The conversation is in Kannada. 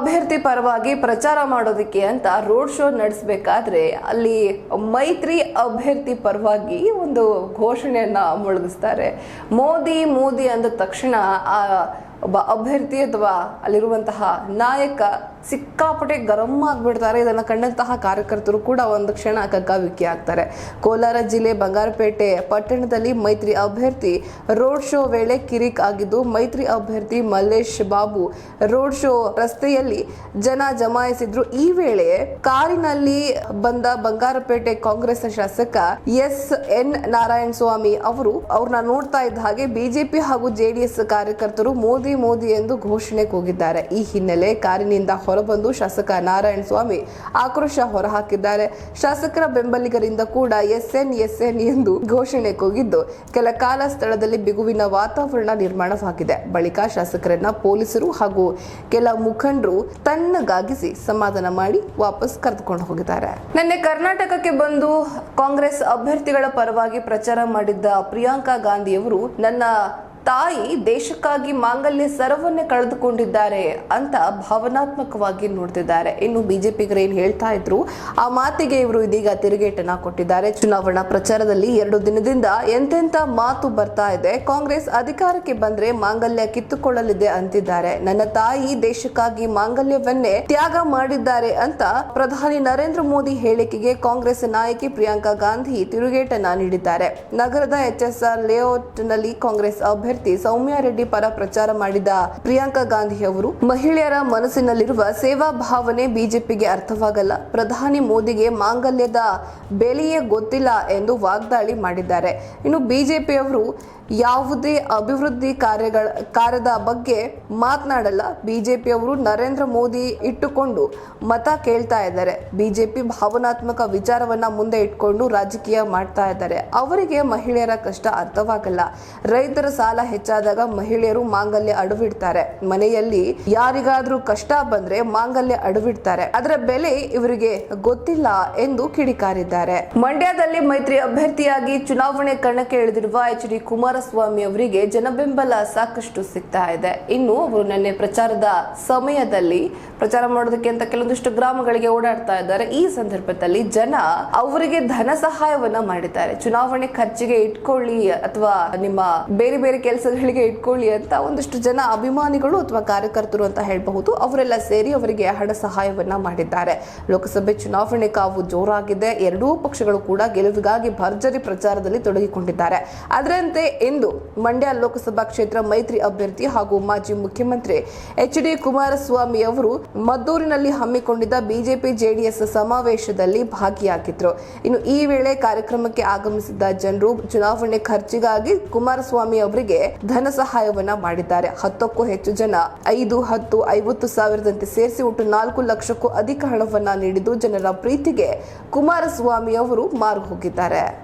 ಅಭ್ಯರ್ಥಿ ಪರವಾಗಿ ಪ್ರಚಾರ ಮಾಡೋದಕ್ಕೆ ಅಂತ ರೋಡ್ ಶೋ ನಡೆಸಬೇಕಾದ್ರೆ ಅಲ್ಲಿ ಮೈತ್ರಿ ಅಭ್ಯರ್ಥಿ ಪರವಾಗಿ ಒಂದು ಘೋಷಣೆಯನ್ನ ಮೊಳಗಿಸ್ತಾರೆ. ಮೋದಿ ಮೋದಿ ಅಂದ ತಕ್ಷಣ ಆ ಒಬ್ಬ ಅಭ್ಯರ್ಥಿ ಅಥವಾ ಅಲ್ಲಿರುವಂತಹ ನಾಯಕ ಸಿಕ್ಕಾಪಟ್ಟೆ ಗರಂ ಆಗ್ಬಿಡ್ತಾರೆ. ಇದನ್ನು ಕಂಡಂತಹ ಕಾರ್ಯಕರ್ತರು ಕೂಡ ಒಂದು ಕ್ಷಣ ಕಗ್ಗಾವಿಕ್ಕಿ ಆಗ್ತಾರೆ. ಕೋಲಾರ ಜಿಲ್ಲೆ ಬಂಗಾರಪೇಟೆ ಪಟ್ಟಣದಲ್ಲಿ ಮೈತ್ರಿ ಅಭ್ಯರ್ಥಿ ರೋಡ್ ಶೋ ವೇಳೆ ಕಿರಿಕ್ ಆಗಿದ್ದು, ಮೈತ್ರಿ ಅಭ್ಯರ್ಥಿ ಮಲ್ಲೇಶ್ ಬಾಬು ರೋಡ್ ಶೋ ರಸ್ತೆಯಲ್ಲಿ ಜನ ಜಮಾಯಿಸಿದ್ರು. ಈ ವೇಳೆ ಕಾರಿನಲ್ಲಿ ಬಂದ ಬಂಗಾರಪೇಟೆ ಕಾಂಗ್ರೆಸ್ ಶಾಸಕ ಎಸ್. ಎನ್. ನಾರಾಯಣ ಸ್ವಾಮಿ ಅವರು ಅವ್ರನ್ನ ನೋಡ್ತಾ ಇದ್ದ ಹಾಗೆ ಬಿಜೆಪಿ ಹಾಗೂ ಜೆಡಿಎಸ್ ಕಾರ್ಯಕರ್ತರು ಮೋದಿ ಮೋದಿ ಎಂದು ಘೋಷಣೆ ಕೂಗಿದ್ದಾರೆ ಈ ಹಿನ್ನೆಲೆ ಕಾರಿನಿಂದ ಹೊರಬಂದು ಶಾಸಕ ನಾರಾಯಣ ಸ್ವಾಮಿ ಆಕ್ರೋಶ ಹೊರಹಾಕಿದ್ದಾರೆ. ಶಾಸಕರ ಬೆಂಬಲಿಗರಿಂದ ಕೂಡ ಎಸ್ ಎನ್ ಎಸ್ ಎನ್ ಎಂದು ಘೋಷಣೆ ಕೂಗಿದ್ದು ಕೆಲ ಕಾಲ ಸ್ಥಳದಲ್ಲಿ ಬಿಗುವಿನ ವಾತಾವರಣ ನಿರ್ಮಾಣವಾಗಿದೆ. ಬಳಿಕ ಶಾಸಕರನ್ನ ಪೊಲೀಸರು ಹಾಗೂ ಕೆಲ ಮುಖಂಡರು ತಣ್ಣಗಾಗಿಸಿ ಸಮಾಧಾನ ಮಾಡಿ ವಾಪಸ್ ಕರೆದುಕೊಂಡು ಹೋಗಿದ್ದಾರೆ. ನಿನ್ನೆ ಕರ್ನಾಟಕಕ್ಕೆ ಬಂದು ಕಾಂಗ್ರೆಸ್ ಅಭ್ಯರ್ಥಿಗಳ ಪರವಾಗಿ ಪ್ರಚಾರ ಮಾಡಿದ್ದ ಪ್ರಿಯಾಂಕಾ ಗಾಂಧಿಯವರು, ನನ್ನ ತಾಯಿ ದೇಶಕ್ಕಾಗಿ ಮಾಂಗಲ್ಯ ಸರವನ್ನೇ ಕಳೆದುಕೊಂಡಿದ್ದಾರೆ ಅಂತ ಭಾವನಾತ್ಮಕವಾಗಿ ನೋಡ್ತಿದ್ದಾರೆ. ಇನ್ನು ಬಿಜೆಪಿಗರು ಏನ್ ಹೇಳ್ತಾ ಇದ್ರು, ಆ ಮಾತಿಗೆ ಇವರು ಇದೀಗ ತಿರುಗೇಟನ್ನ ಕೊಟ್ಟಿದ್ದಾರೆ. ಚುನಾವಣಾ ಪ್ರಚಾರದಲ್ಲಿ ಎರಡು ದಿನದಿಂದ ಎಂತೆಂತ ಮಾತು ಬರ್ತಾ ಇದೆ. ಕಾಂಗ್ರೆಸ್ ಅಧಿಕಾರಕ್ಕೆ ಬಂದ್ರೆ ಮಾಂಗಲ್ಯ ಕಿತ್ತುಕೊಳ್ಳಲಿದೆ ಅಂತಿದ್ದಾರೆ. ನನ್ನ ತಾಯಿ ದೇಶಕ್ಕಾಗಿ ಮಾಂಗಲ್ಯವನ್ನೇ ತ್ಯಾಗ ಮಾಡಿದ್ದಾರೆ ಅಂತ ಪ್ರಧಾನಿ ನರೇಂದ್ರ ಮೋದಿ ಹೇಳಿಕೆಗೆ ಕಾಂಗ್ರೆಸ್ ನಾಯಕಿ ಪ್ರಿಯಾಂಕಾ ಗಾಂಧಿ ತಿರುಗೇಟನ್ನ ನೀಡಿದ್ದಾರೆ. ನಗರದ ಎಚ್ಎಸ್ಆರ್ ಲೇಔಟ್ನಲ್ಲಿ ಕಾಂಗ್ರೆಸ್ ಅಭ್ಯರ್ಥಿ ಸೌಮ್ಯ ರೆಡ್ಡಿ ಪರ ಪ್ರಚಾರ ಮಾಡಿದ ಪ್ರಿಯಾಂಕಾ ಗಾಂಧಿ ಅವರು, ಮಹಿಳೆಯರ ಮನಸ್ಸಿನಲ್ಲಿರುವ ಸೇವಾ ಭಾವನೆ ಬಿಜೆಪಿಗೆ ಅರ್ಥವಾಗಲ್ಲ. ಪ್ರಧಾನಿ ಮೋದಿಗೆ ಮಾಂಗಲ್ಯದ ಬೆಲೆಯೇ ಗೊತ್ತಿಲ್ಲ ಎಂದು ವಾಗ್ದಾಳಿ ಮಾಡಿದ್ದಾರೆ. ಇನ್ನು ಬಿಜೆಪಿಯವರು ಯಾವುದೇ ಅಭಿವೃದ್ಧಿ ಕಾರ್ಯಗಳ, ಕಾರ್ಯದ ಬಗ್ಗೆ ಮಾತನಾಡಲ್ಲ. ಬಿಜೆಪಿಯವರು ನರೇಂದ್ರ ಮೋದಿ ಇಟ್ಟುಕೊಂಡು ಮತ ಕೇಳ್ತಾ ಇದ್ದಾರೆ. ಬಿಜೆಪಿ ಭಾವನಾತ್ಮಕ ವಿಚಾರವನ್ನ ಮುಂದೆ ಇಟ್ಕೊಂಡು ರಾಜಕೀಯ ಮಾಡ್ತಾ ಇದ್ದಾರೆ. ಅವರಿಗೆ ಮಹಿಳೆಯರ ಕಷ್ಟ ಅರ್ಥವಾಗಲ್ಲ. ರೈತರ ಸಾಲ ಹೆಚ್ಚಾದಾಗ ಮಹಿಳೆಯರು ಮಾಂಗಲ್ಯ ಅಡವಿಡ್ತಾರೆ. ಮನೆಯಲ್ಲಿ ಯಾರಿಗಾದ್ರೂ ಕಷ್ಟ ಬಂದ್ರೆ ಮಾಂಗಲ್ಯ ಅಡವಿಡ್ತಾರೆ. ಅದರ ಬೆಲೆ ಇವರಿಗೆ ಗೊತ್ತಿಲ್ಲ ಎಂದು ಕಿಡಿಕಾರಿದ್ದಾರೆ. ಮಂಡ್ಯದಲ್ಲಿ ಮೈತ್ರಿ ಅಭ್ಯರ್ಥಿಯಾಗಿ ಚುನಾವಣೆ ಕಣಕ್ಕೆ ಇಳಿದಿರುವ ಎಚ್ ಡಿ ಕುಮಾರಸ್ವಾಮಿ ಅವರಿಗೆ ಜನಬೆಂಬಲ ಸಾಕಷ್ಟು ಸಿಗ್ತಾ ಇದೆ. ಇನ್ನು ಅವರು ನಿನ್ನೆ ಪ್ರಚಾರದ ಸಮಯದಲ್ಲಿ ಪ್ರಚಾರ ಮಾಡೋದಕ್ಕೆ ಅಂತ ಕೆಲವೊಂದಿಷ್ಟು ಗ್ರಾಮಗಳಿಗೆ ಓಡಾಡ್ತಾ ಇದ್ದಾರೆ. ಈ ಸಂದರ್ಭದಲ್ಲಿ ಜನ ಅವರಿಗೆ ಧನ ಸಹಾಯವನ್ನ ಮಾಡಿದ್ದಾರೆ. ಚುನಾವಣೆ ಖರ್ಚಿಗೆ ಇಟ್ಕೊಳ್ಳಿ ಅಥವಾ ನಿಮ್ಮ ಬೇರೆ ಬೇರೆ ಕೆಲಸಗಳಿಗೆ ಇಟ್ಕೊಳ್ಳಿ ಅಂತ ಒಂದಿಷ್ಟು ಜನ ಅಭಿಮಾನಿಗಳು ಅಥವಾ ಕಾರ್ಯಕರ್ತರು ಅಂತ ಹೇಳಬಹುದು. ಅವರೆಲ್ಲ ಸೇರಿ ಅವರಿಗೆ ಹಣ ಸಹಾಯವನ್ನ ಮಾಡಿದ್ದಾರೆ. ಲೋಕಸಭೆ ಚುನಾವಣೆ ಕಾವು ಜೋರಾಗಿದೆ. ಎರಡೂ ಪಕ್ಷಗಳು ಕೂಡ ಗೆಲುವಿಗಾಗಿ ಭರ್ಜರಿ ಪ್ರಚಾರದಲ್ಲಿ ತೊಡಗಿಕೊಂಡಿದ್ದಾರೆ. ಅದರಂತೆ ಇಂದು ಮಂಡ್ಯ ಲೋಕಸಭಾ ಕ್ಷೇತ್ರ ಮೈತ್ರಿ ಅಭ್ಯರ್ಥಿ ಹಾಗೂ ಮಾಜಿ ಮುಖ್ಯಮಂತ್ರಿ ಎಚ್ ಡಿ ಕುಮಾರಸ್ವಾಮಿ ಅವರು ಮದ್ದೂರಿನಲ್ಲಿ ಹಮ್ಮಿಕೊಂಡಿದ್ದ ಬಿಜೆಪಿ ಜೆಡಿಎಸ್ ಸಮಾವೇಶದಲ್ಲಿ ಭಾಗಿಯಾಗಿದ್ರು. ಇನ್ನು ಈ ವೇಳೆ ಕಾರ್ಯಕ್ರಮಕ್ಕೆ ಆಗಮಿಸಿದ್ದ ಜನರು ಚುನಾವಣೆ ಖರ್ಚಿಗಾಗಿ ಕುಮಾರಸ್ವಾಮಿ ಅವರಿಗೆ ಧನ ಸಹಾಯವನ್ನ ಮಾಡಿದ್ದಾರೆ. ಹತ್ತಕ್ಕೂ ಹೆಚ್ಚು ಜನ ಐದು, ಹತ್ತು, ಐವತ್ತು ಸಾವಿರದಂತೆ ಸೇರಿಸಿ ಒಟ್ಟು ನಾಲ್ಕು ಲಕ್ಷಕ್ಕೂ ಅಧಿಕ ಹಣವನ್ನ ನೀಡಿದ್ದು ಜನರ ಪ್ರೀತಿಗೆ ಕುಮಾರಸ್ವಾಮಿ ಅವರು ಮಾರು ಹೋಗಿದ್ದಾರೆ.